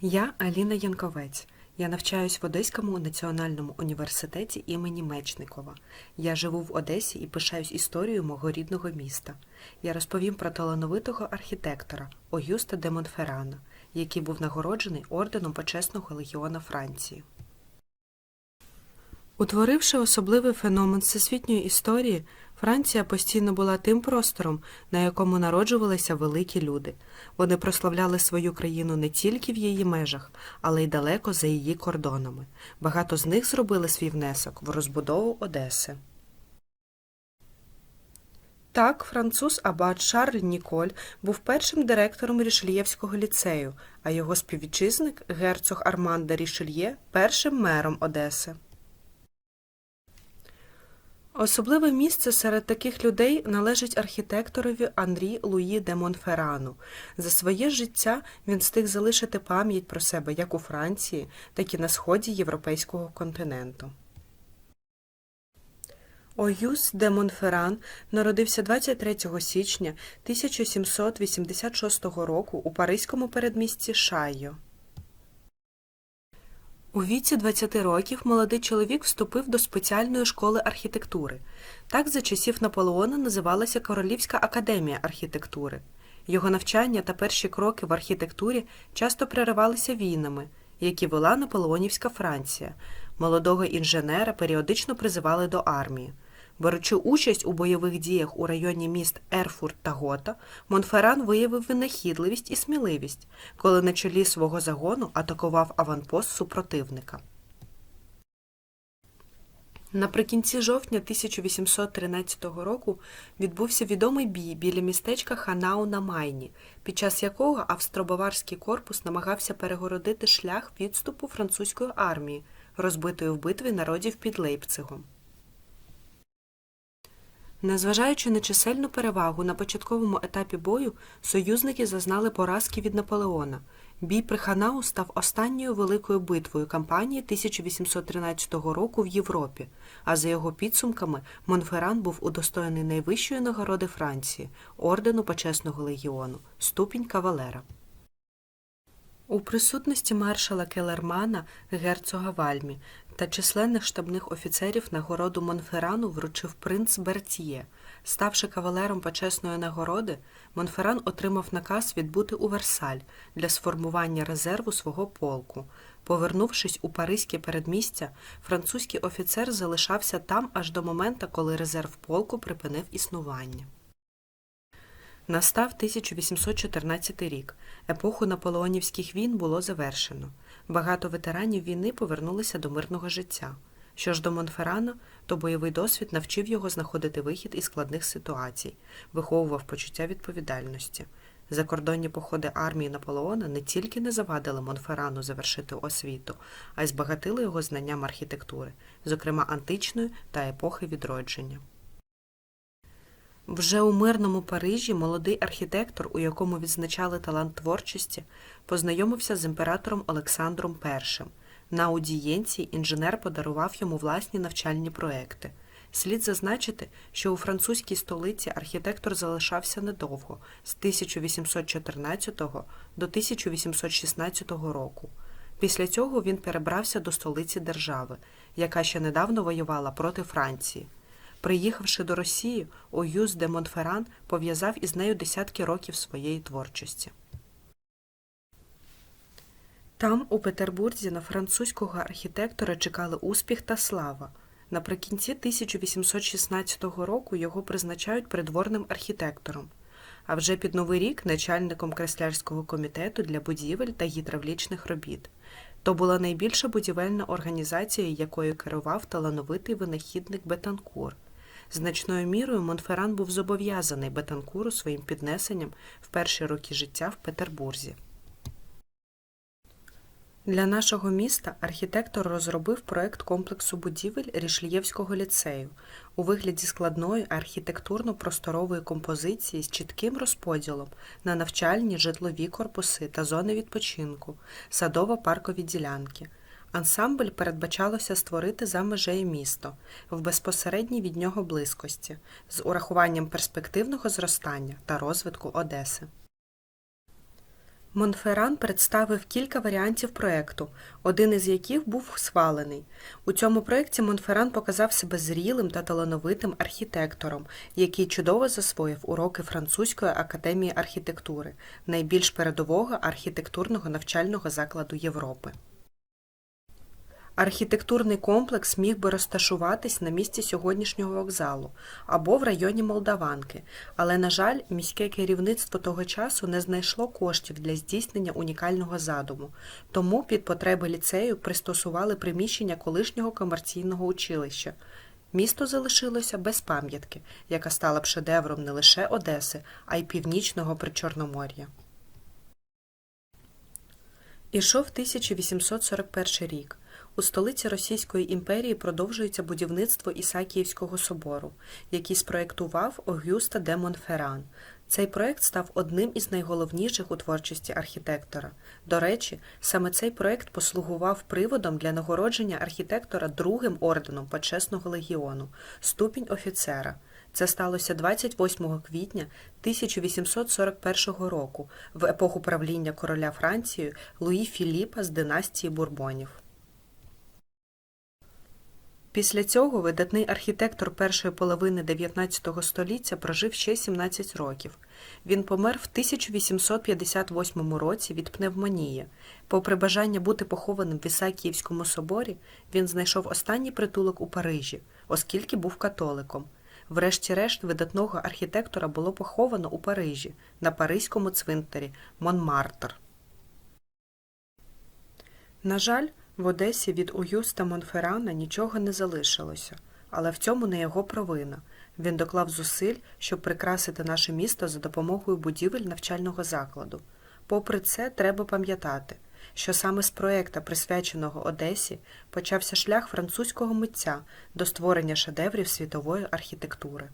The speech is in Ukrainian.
Я Аліна Янковець. Я навчаюсь в Одеському національному університеті імені Мечникова. Я живу в Одесі і пишаюсь історією мого рідного міста. Я розповім про талановитого архітектора Огюста де Монферрана, який був нагороджений орденом Почесного легіона Франції. Утворивши особливий феномен всесвітньої історії, Франція постійно була тим простором, на якому народжувалися великі люди. Вони прославляли свою країну не тільки в її межах, але й далеко за її кордонами. Багато з них зробили свій внесок в розбудову Одеси. Так, француз Абат Шарль Ніколь був першим директором Рішельєвського ліцею, а його співвітчизник герцог Арман де Рішельє першим мером Одеси. Особливе місце серед таких людей належить архітекторові Анрі Луї де Монферану. За своє життя він встиг залишити пам'ять про себе як у Франції, так і на сході європейського континенту. Оюс де Монферран народився 23 січня 1786 року у паризькому передмісті Шайо. У віці 20 років молодий чоловік вступив до спеціальної школи архітектури. Так за часів Наполеона називалася Королівська академія архітектури. Його навчання та перші кроки в архітектурі часто переривалися війнами, які вела Наполеонівська Франція. Молодого інженера періодично призивали до армії. Беручи участь у бойових діях у районі міст Ерфурт та Гота, Монферран виявив винахідливість і сміливість, коли на чолі свого загону атакував аванпост супротивника. Наприкінці жовтня 1813 року відбувся відомий бій біля містечка Ханау на Майні, під час якого австро-баварський корпус намагався перегородити шлях відступу французької армії, розбитої в битві народів під Лейпцигом. Незважаючи на чисельну перевагу на початковому етапі бою, союзники зазнали поразки від Наполеона. Бій при Ханау став останньою великою битвою кампанії 1813 року в Європі, а за його підсумками Монферран був удостоєний найвищої нагороди Франції ордену Почесного легіону, ступінь кавалера. У присутності маршала Келермана, герцога Вальмі та численних штабних офіцерів нагороду Монферану вручив принц Бертьє. Ставши кавалером почесної нагороди, Монферран отримав наказ відбути у Версаль для сформування резерву свого полку. Повернувшись у Паризьке передмістя, французький офіцер залишався там аж до моменту, коли резерв полку припинив існування. Настав 1814 рік. Епоху наполеонівських війн було завершено. Багато ветеранів війни повернулися до мирного життя. Що ж до Монферрана, то бойовий досвід навчив його знаходити вихід із складних ситуацій, виховував почуття відповідальності. Закордонні походи армії Наполеона не тільки не завадили Монферану завершити освіту, а й збагатили його знанням архітектури, зокрема античної та епохи відродження. Вже у мирному Парижі молодий архітектор, у якому відзначали талант творчості, познайомився з імператором Олександром І. На аудієнції інженер подарував йому власні навчальні проекти. Слід зазначити, що у французькій столиці архітектор залишався недовго з 1814 до 1816 року. Після цього він перебрався до столиці держави, яка ще недавно воювала проти Франції. Приїхавши до Росії, Оюз де Монферран пов'язав із нею десятки років своєї творчості. Там, у Петербурзі, на французького архітектора чекали успіх та слава. Наприкінці 1816 року його призначають придворним архітектором, а вже під Новий рік начальником креслярського комітету для будівель та гідравлічних робіт. То була найбільша будівельна організація, якою керував талановитий винахідник Бетанкур. Значною мірою Монферран був зобов'язаний Бетанкуру своїм піднесенням в перші роки життя в Петербурзі. Для нашого міста архітектор розробив проект комплексу будівель Рішлієвського ліцею у вигляді складної архітектурно-просторової композиції з чітким розподілом на навчальні житлові корпуси та зони відпочинку, садово-паркові ділянки. Ансамбль передбачалося створити за межею місто в безпосередній від нього близькості з урахуванням перспективного зростання та розвитку Одеси. Монферран представив кілька варіантів проекту, один із яких був схвалений. У цьому проекті Монферран показав себе зрілим та талановитим архітектором, який чудово засвоїв уроки французької академії архітектури, найбільш передового архітектурного навчального закладу Європи. Архітектурний комплекс міг би розташуватись на місці сьогоднішнього вокзалу або в районі Молдаванки, але, на жаль, міське керівництво того часу не знайшло коштів для здійснення унікального задуму, тому під потреби ліцею пристосували приміщення колишнього комерційного училища. Місто залишилося без пам'ятки, яка стала б шедевром не лише Одеси, а й північного Причорномор'я. Ішов 1841 рік. У столиці Російської імперії продовжується будівництво Ісакіївського собору, який спроєктував Огюста де Монферран. Цей проект став одним із найголовніших у творчості архітектора. До речі, саме цей проект послугував приводом для нагородження архітектора другим орденом почесного легіону ступінь офіцера. Це сталося 28 квітня 1841 року в епоху правління короля Франції Луї Філіпа з династії Бурбонів. Після цього видатний архітектор першої половини 19 століття прожив ще 17 років. Він помер в 1858 році від пневмонії. Попри бажання бути похованим в Ісакіївському соборі, він знайшов останній притулок у Парижі, оскільки був католиком. Врешті-решт видатного архітектора було поховано у Парижі на Паризькому цвинтарі Монмартр. На жаль, в Одесі від Уюста Монферрана нічого не залишилося, але в цьому не його провина. Він доклав зусиль, щоб прикрасити наше місто за допомогою будівель навчального закладу. Попри це, треба пам'ятати, що саме з проекта, присвяченого Одесі, почався шлях французького митця до створення шедеврів світової архітектури.